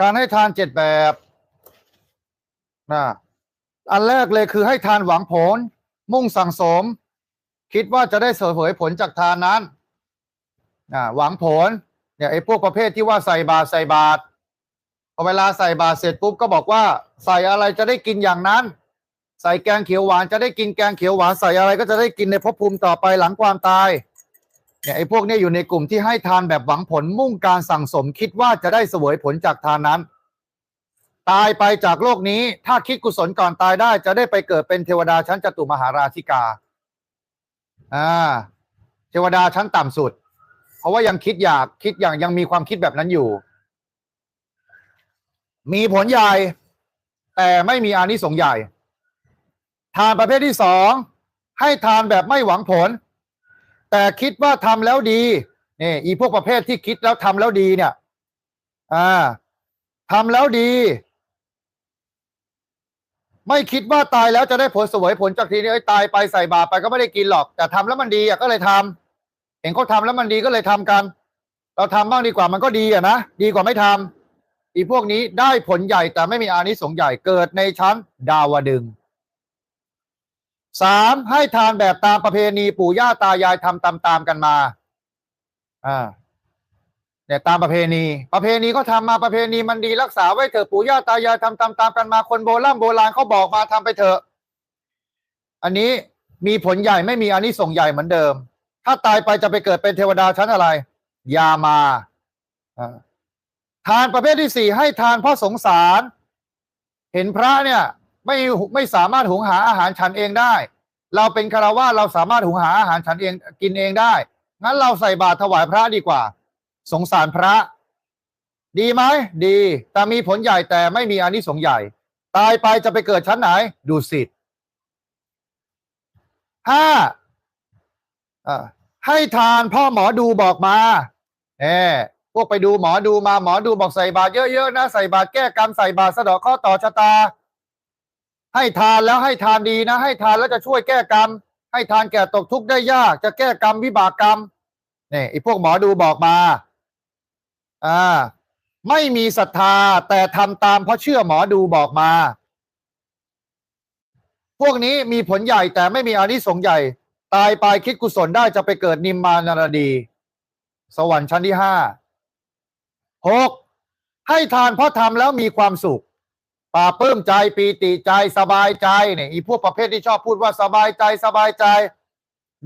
การให้ทานเจ็ดแบบนะอันแรกเลยคือให้ทานหวังผล มุ่งสั่งสม คิดว่าจะได้เสวยผลจากทานนั้นนะหวังผลเนี่ยไอ้พวกประเภทที่ว่าใส่บาตรใส่บาตรพอเวลาใส่บาตรเสร็จปุ๊บก็บอกว่า ใส่อะไรจะได้กินอย่างนั้น ใส่แกงเขียวหวานจะได้กินแกงเขียวหวานใส่อะไรก็จะได้กินในภพภูมิต่อไปหลังความตาย เนี่ยไอ้พวกนี้อยู่ในกลุ่มที่ให้ทานแบบหวังผลมุ่งการสั่งสม คิดว่าจะได้เสวยผลจากทานนั้น ตายไปจากโลกนี้ ถ้าคิดกุศลก่อนตายได้ จะได้ไปเกิดเป็นเทวดาชั้นจตุมหาราชิกาอ่าเทวดาชั้นต่ำสุด เพราะว่ายังคิดอยากคิดอย่างยังมีความคิดแบบนั้นอยู่ มีผลใหญ่ แต่ไม่มีอานิสงส์ใหญ่ ทานประเภทที่สองให้ทานแบบไม่หวังผล แต่คิดว่าทำแล้วดีนี่อีพวกประเภทที่คิดแล้วทำแล้วดีเนี่ย อ่าทำแล้วดี ไม่คิดว่าตายแล้วจะได้ผลสวยผลจากทีนี้เอ้ตายไปใส่บาปไปก็ไม่ได้กินหรอก แต่ทำแล้วมันดีอะก็เลยทำเห็นเขาทำแล้วมันดีก็เลยทำกัน เราทำบ้างดีกว่ามันก็ดีอะนะดีกว่าไม่ทำอีพวกนี้ได้ผลใหญ่แต่ไม่มีอานิสงส์ใหญ่เกิดในชั้นดาวดึง สามให้ทานแบบตามประเพณีปู่ย่าตายายทำตามตามๆกันมาอ่าเนี่ยตามประเพณี ประเพณีก็ทำมาประเพณีมันดีรักษาไว้เถอะปู่ย่าตายายทำตามตามๆกันมาคนโบราณโบราณเขาบอกมาทำไปเถอะ อันนี้มีผลใหญ่ไม่มีอานิสงส์ใหญ่เหมือนเดิม ถ้าตายไปจะไปเกิดเป็นเทวดาชั้นอะไร ยามาอ่าทานประเภทที่สี่ให้ทานเพราะสงสาร เห็นพระเนี่ย ไม่ไม่สามารถหุงหาอาหารฉันเองได้ เราเป็นคารวะเราสามารถหุงหาอาหารฉันเองกินเองได้ งั้นเราใส่บาตรถวายพระดีกว่า สงสารพระ ดีไหมดี แต่มีผลใหญ่แต่ไม่มีอานิสงส์ใหญ่ ตายไปจะไปเกิดชั้นไหน ดูสิทธิ์ห้าอ่าให้ทานพ่อหมอดูบอกมาเออพวกไปดูหมอดูมาหมอดูบอกใส่บาตรเยอะๆนะ ใส่บาตรแก้กรรมใส่บาตรสะเดาะข้อต่อชะตา ให้ทานแล้วให้ทานดีนะ ให้ทานแล้วจะช่วยแก้กรรม ให้ทานแก่ตกทุกข์ได้ยาก จะแก้กรรมวิบากกรรมนี่ไอ้พวกหมอดูบอกมาอ่าไม่มีศรัทธาแต่ทำตามเพราะเชื่อหมอดูบอกมา พวกนี้มีผลใหญ่แต่ไม่มีอานิสงส์ใหญ่ ตายไปคิดกุศลได้จะไปเกิดนิมมานารดี สวรรค์ชั้นที่ห้าหกให้ทานเพราะทำแล้วมีความสุข ปลาปลื้มใจปีติใจสบายใจเนี่ยอีพวกประเภทที่ชอบพูดว่าสบายใจสบายใจ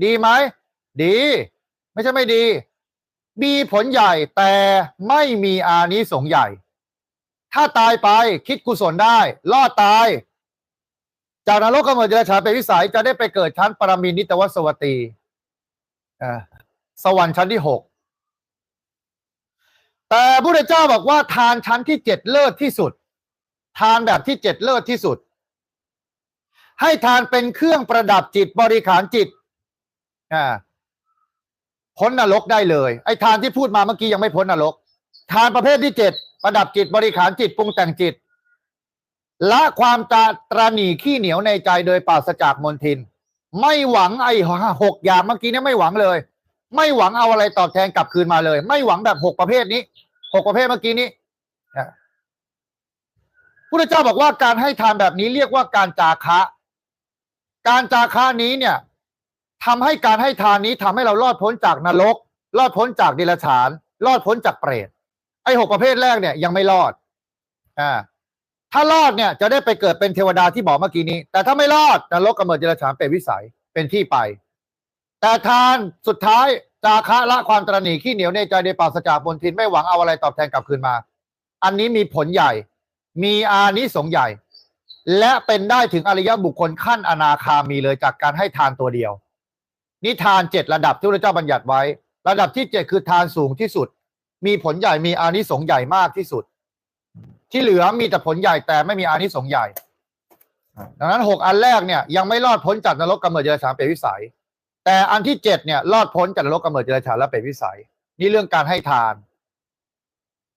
ดีไหมดี ไม่ใช่ไม่ดี มีผลใหญ่แต่ไม่มีอานิสงส์ใหญ่ ถ้าตายไปคิดกุศลได้รอดตาย จากนรกกำเนิดเดรัจฉานเป็นวิสัยจะได้ไปเกิดชั้นปรมินิตวสวัตีอ่าสวรรค์ชั้นที่หกแต่พระเจ้าบอกว่าทานชั้นที่เจ็ดเลิศที่สุด ทานแบบที่เจ็ดเลิศที่สุด ให้ทานเป็นเครื่องประดับจิตบริขารจิตอ่าพ้นนรกได้เลย ไอ้ทานที่พูดมาเมื่อกี้ยังไม่พ้นนรก ทานประเภทที่เจ็ดประดับจิตบริขารจิตปรุงแต่งจิตละความตาตรหนีขี้เหนียวในใจโดยปราศจากมนทิน ไม่หวังไอ้หกอย่างเมื่อกี้นี่ไม่หวังเลย ไม่หวังเอาอะไรตอบแทนกลับคืนมาเลย ไม่หวังแบบหกประเภทนี้หกประเภทเมื่อกี้นี้ พุทธเจ้าบอกว่าการให้ทานแบบนี้เรียกว่าการจาคะ การจาคะนี้เนี่ยทำให้การให้ทานนี้ทำให้เรารอดพ้นจากนรก รอดพ้นจากเดรัจฉาน รอดพ้นจากเปรตไอ้หกประเภทแรกเนี่ยยังไม่รอดอ่าถ้ารอดเนี่ยจะได้ไปเกิดเป็นเทวดาที่บอกเมื่อกี้นี้ แต่ถ้าไม่รอดนรกกำเนิดเดรัจฉานเป็นวิสัยเป็นที่ไป แต่ทานสุดท้ายจาคะละความตระหนี่ขี้เหนียวในใจในปราศจากบนทินไม่หวังเอาอะไรตอบแทนกลับคืนมา อันนี้มีผลใหญ่ มีอานิสงส์ใหญ่ และเป็นได้ถึงอริยบุคคลขั้นอนาคามีเลยจากการให้ทานตัวเดียว นิทานเจ็ดระดับที่พระเจ้าบัญญัติไว้ ระดับที่เจ็ดคือทานสูงที่สุด มีผลใหญ่มีอานิสงส์ใหญ่มากที่สุด ที่เหลือมีแต่ผลใหญ่แต่ไม่มีอานิสงส์ใหญ่ ดังนั้นหกอันแรกเนี่ยยังไม่รอดพ้นจากนรกกำเนิดเดรัจฉานเป็นวิสัย แต่อันที่เจ็ดเนี่ยรอดพ้นจากนรกกำเนิดเดรัจฉานและเป็นวิสัย นี่เรื่องการให้ทาน